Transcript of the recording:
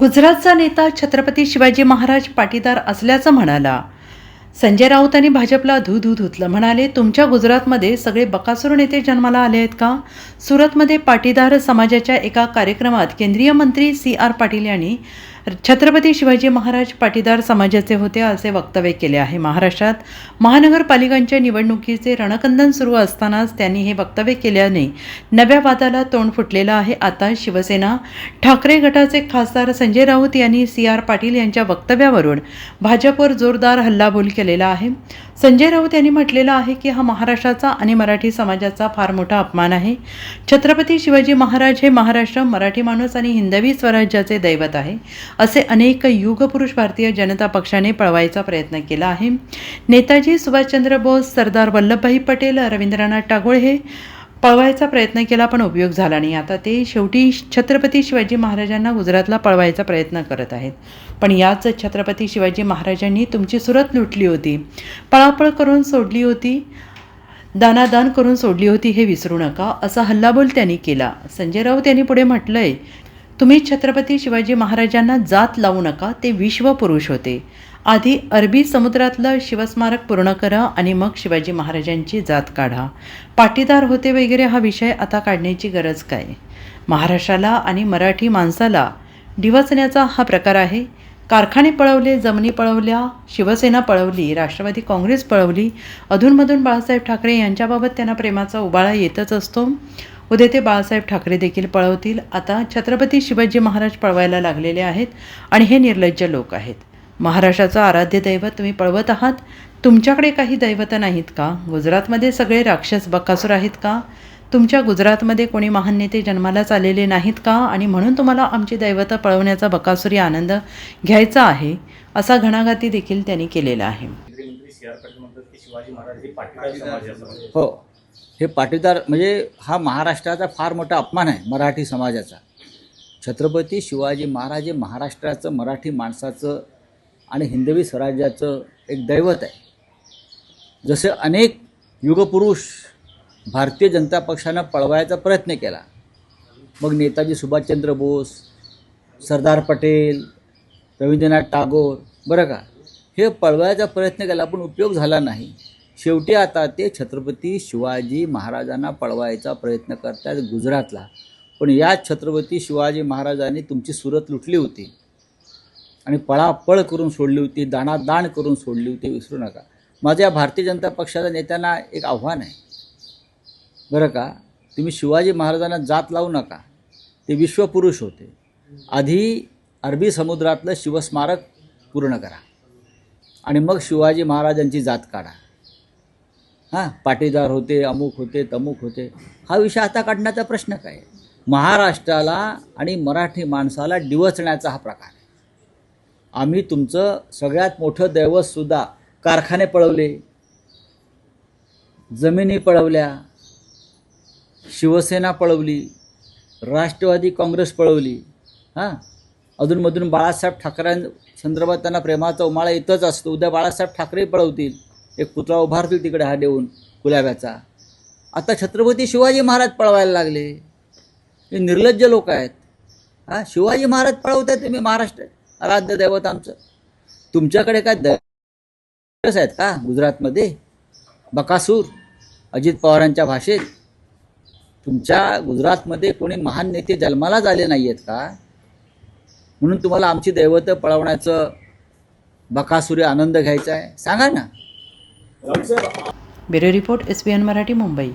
गुजरातचा नेता छत्रपती शिवाजी महाराज पाटीदार असल्याचं म्हणाला. संजय राऊतांनी भाजपला धू धू धुतलं. म्हणाले तुमच्या गुजरातमध्ये सगळे बकासूर नेते जन्माला आले आहेत का? सुरतमध्ये पाटीदार समाजाच्या एका कार्यक्रमात केंद्रीय मंत्री सी आर पाटील यांनी छत्रपती शिवाजी महाराज पाटीदार समाजाचे होते असे वक्तव्य केले आहे. महाराष्ट्रात महानगरपालिकांच्या निवडणुकीचे रणकंदन सुरू असतानाच त्यांनी हे वक्तव्य केल्याने नव्या वादाला तोंड फुटलेलं आहे. आता शिवसेना ठाकरे गटाचे खासदार संजय राऊत यांनी सी आर पाटील यांच्या वक्तव्यावरून भाजपवर जोरदार हल्लाबोल केलेला आहे. संजय राऊत यांनी म्हटलेलं आहे की हा महाराष्ट्राचा आणि मराठी समाजाचा फार मोठा अपमान आहे. छत्रपती शिवाजी महाराज हे महाराष्ट्र मराठी माणूस आणि हिंदवी स्वराज्याचे दैवत आहे असे अनेक युगपुरुष भारतीय जनता पक्षाने पळवायचा प्रयत्न केला आहे. नेताजी सुभाषचंद्र बोस सरदार वल्लभभाई पटेल रवींद्रनाथ टागोळ हे पळवायचा प्रयत्न केला पण उपयोग झाला नाही. आता ते शेवटी छत्रपती शिवाजी महाराजांना गुजरातला पळवायचा प्रयत्न करत आहेत. पण याच छत्रपती शिवाजी महाराजांनी तुमची सुरत लुटली होती. पळापळ करून सोडली होती. दानादान करून सोडली होती हे विसरू नका असा हल्लाबोल त्यांनी केला. संजय राऊत यांनी पुढे म्हटलंय तुम्ही छत्रपती शिवाजी महाराजांना जात लावू नका ते विश्वपुरुष होते. आधी अरबी समुद्रातलं शिवस्मारक पूर्ण करा आणि मग शिवाजी महाराजांची जात काढा. पाटीदार होते वगैरे हा विषय आता काढण्याची गरज काय? महाराष्ट्राला आणि मराठी माणसाला डिवचण्याचा हा प्रकार आहे. कारखाने पळवले जमिनी पळवल्या शिवसेना पळवली राष्ट्रवादी काँग्रेस पळवली अधूनमधून बाळासाहेब ठाकरे यांच्याबाबत त्यांना प्रेमाचा उबाळा येतच असतो. उद्या ते बाळासाहेब ठाकरे देखील पळवतील. आता छत्रपती शिवाजी महाराज पळवायला लागलेले आहेत आणि हे निर्लज्ज लोक आहेत. महाराष्ट्राचं आराध्य दैवत तुम्ही पळवत आहात. तुमच्याकडे काही दैवतं नाहीत का? गुजरातमध्ये सगळे राक्षस बकासूर आहेत का? तुमच्या गुजरातमध्ये कोणी महान नेते जन्मालाच आलेले नाहीत का? आणि म्हणून तुम्हाला आमची दैवतं पळवण्याचा बकासुरी आनंद घ्यायचा आहे असा घणाघाती देखील त्यांनी केलेला आहे. केंद्रीय मंत्री सी आर पाटील म्हणतात की शिवाजी महाराज हे. हे पाटीदार म्हणजे हा महाराष्ट्राचा फार मोठा अपमान आहे मराठी समाजाचा. छत्रपती शिवाजी महाराज हे महाराष्ट्राचं मराठी माणसाचं आणि हिंदवी स्वराज्याचं एक दैवत आहे. जसे अनेक युगपुरुष भारतीय जनता पक्षानं पळवायचा प्रयत्न केला. मग नेताजी सुभाषचंद्र बोस सरदार पटेल रवींद्रनाथ टागोर बरं का? हे पळवायचा प्रयत्न केला पण उपयोग झाला नाही. शेवटी आता ते छत्रपती शिवाजी महाराजांना पळवायचा प्रयत्न करतात गुजरातला. पण या छत्रपती शिवाजी महाराजांनी तुमची सुरत लुटली होती. आणि पळापळ करून सोडली होती दाणादाण करून सोडली होती विसरू नका. माझ्या या भारतीय जनता पक्षाच्या नेत्यांना एक आव्हान आहे. बरं का? तुम्ही शिवाजी महाराजांना जात लावू नका. ते विश्वपुरुष होते. आधी अरबी समुद्रातलं शिवस्मारक पूर्ण करा. आणि मग शिवाजी महाराजांची जात काढा. हां? पाटीदार होते अमुक होते तमुक होते. हा विषय आता काढण्याचा प्रश्न काय? महाराष्ट्राला आणि मराठी माणसाला डिवचण्याचा हा प्रकार आहे. आम्ही तुमचं सगळ्यात मोठं दैवतसुद्धा कारखाने पळवले जमिनी पळवल्या शिवसेना पळवली राष्ट्रवादी काँग्रेस पळवली हां? अधूनमधून बाळासाहेब ठाकरेंसंदर्भात त्यांना प्रेमाचा उमाळा येतच असतो. उद्या बाळासाहेब ठाकरे पळवतील. एक पुतळा उभारतील तिकडे हा देऊन गुलाब्याचा. आता छत्रपती शिवाजी महाराज पळवायला लागले. हे निर्लज्ज लोक आहेत. हा शिवाजी महाराज पळवताय तुम्ही महाराष्ट्र आराध्य दैवत आमचं. तुमच्याकडे काय दैवत आहेत का गुजरातमध्ये? बकासूर अजित पवारांच्या भाषेत. तुमच्या गुजरातमध्ये कोणी महान नेते जन्मालाच आले नाही आहेत का? म्हणून तुम्हाला आमची दैवतं पळवण्याचं बकासुरी आनंद घ्यायचा आहे. सांगा ना. Bureau report S B N Marathi Mumbai.